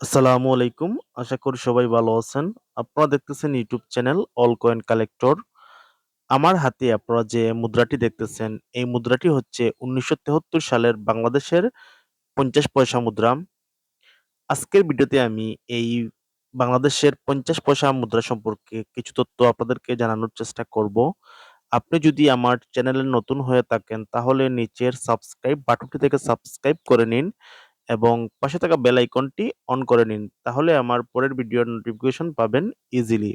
আসসালামু আলাইকুম। আশা করি সবাই ভালো আছেন। আপনারা দেখতেছেন YouTube channel all coin collector. আমার হাতে আপনারা যে মুদ্রাটি দেখতেছেন, এই মুদ্রাটি হচ্ছে ১৯৭৩ সালের বাংলাদেশের ৫০ পয়সা মুদ্রা। আজকের ভিডিওতে আমি এই বাংলাদেশের ৫০ পয়সা মুদ্রা সম্পর্কে কিছু তথ্য আপনাদেরকে জানানোর চেষ্টা করব। আপনি যদি আমার চ্যানেলে নতুন হয়ে থাকেন তাহলে নিচের সাবস্ক্রাইব বাটনটি থেকে সাবস্ক্রাইব করে নিন এবং পাশে থাকা বেল আইকনটি অন করে নিন। তাহলে আমার পরের ভিডিওর নোটিফিকেশন পাবেন ইজিলি।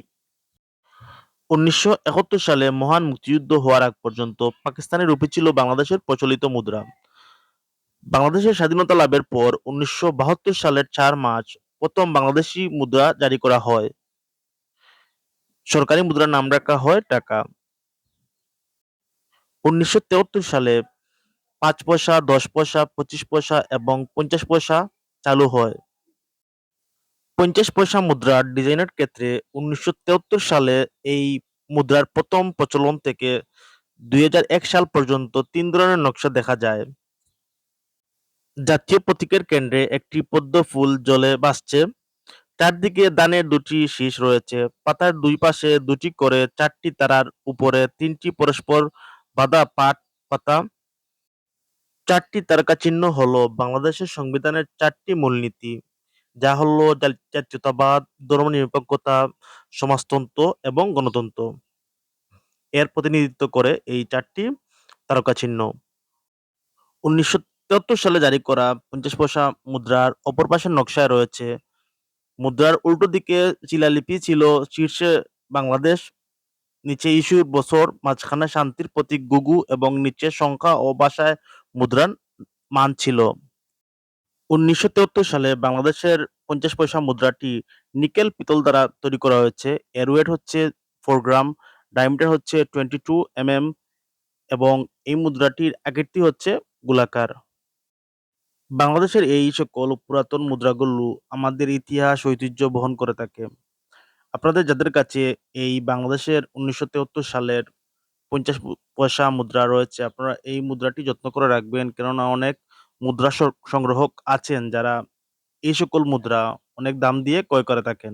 ১৯৭১ সালে মহান মুক্তিযুদ্ধ হওয়ার আগ পর্যন্ত পাকিস্তানের রুপি ছিল বাংলাদেশের প্রচলিত মুদ্রা। বাংলাদেশের স্বাধীনতা লাভের পর ১৯৭২ সালের চার মার্চ প্রথম বাংলাদেশি মুদ্রা জারি করা হয়। সরকারি মুদ্রার নাম রাখা হয় টাকা। ১৯৭৩ সালে ৫ পয়সা, ১০ পয়সা, ২৫ পয়সা এবং ৫০ পয়সা চালু হয়। ৫০ পয়সা মুদ্রার ডিজাইনের ক্ষেত্রে ১৯৭৩ সালে এই মুদ্রার প্রথম প্রচলন থেকে ২০০১ সাল পর্যন্ত তিন ধরনের নকশা দেখা যায়। জাতীয় প্রতীকের কেন্দ্রে একটি পদ্ম ফুল জলে ভাসছে। চারদিকে ধানের দুটি শীষ রয়েছে। পাতার দুই পাশে দুটি করে চারটি তারার উপরে তিনটি পরস্পর বাঁধা পাট পাতা। চারটি তারকা চিহ্ন হলো বাংলাদেশের সংবিধানের চারটি মূলনীতি, যা হলো জাতীয়তাবাদ, ধর্মনিরপেক্ষতা, সমাজতন্ত্র এবং গণতন্ত্র। এর প্রতিনিধিত্ব করে এই চারটি তারকা চিহ্ন। ১৯৭৩ সালে জারি করা ৫০ পয়সা মুদ্রার অপর পাশের নকশায় রয়েছে মুদ্রার উল্টো দিকে শিলালিপি ছিল শীর্ষে বাংলাদেশ, নিচে ইস্যুর বছর, মাঝখানে শান্তির প্রতীক ঘুঘু এবং নিচে সংখ্যা ও ভাষায় মুদ্রার মান ছিল। ১৯৭৩ সালে বাংলাদেশের ৫০ পয়সা মুদ্রাটি নিকেল পিতল দ্বারা তৈরি করা হয়েছে। এর ওয়েট হচ্ছে ৪ গ্রাম, ডায়ামিটার হচ্ছে 22 এমএম এবং এই মুদ্রাটির আকৃতি হচ্ছে গোলাকার। বাংলাদেশের এই সকল পুরাতন মুদ্রাগুলো আমাদের ইতিহাস ঐতিহ্য বহন করে থাকে। আপনাদের যাদের কাছে এই বাংলাদেশের ১৯৭৩ সালের ৫০ পয়সা মুদ্রা রয়েছে, আপনারা এই মুদ্রাটি যত্ন করে রাখবেন। কেননা অনেক মুদ্রা সংগ্রাহক আছেন যারা এই সকল মুদ্রা অনেক দাম দিয়ে ক্রয় করে থাকেন।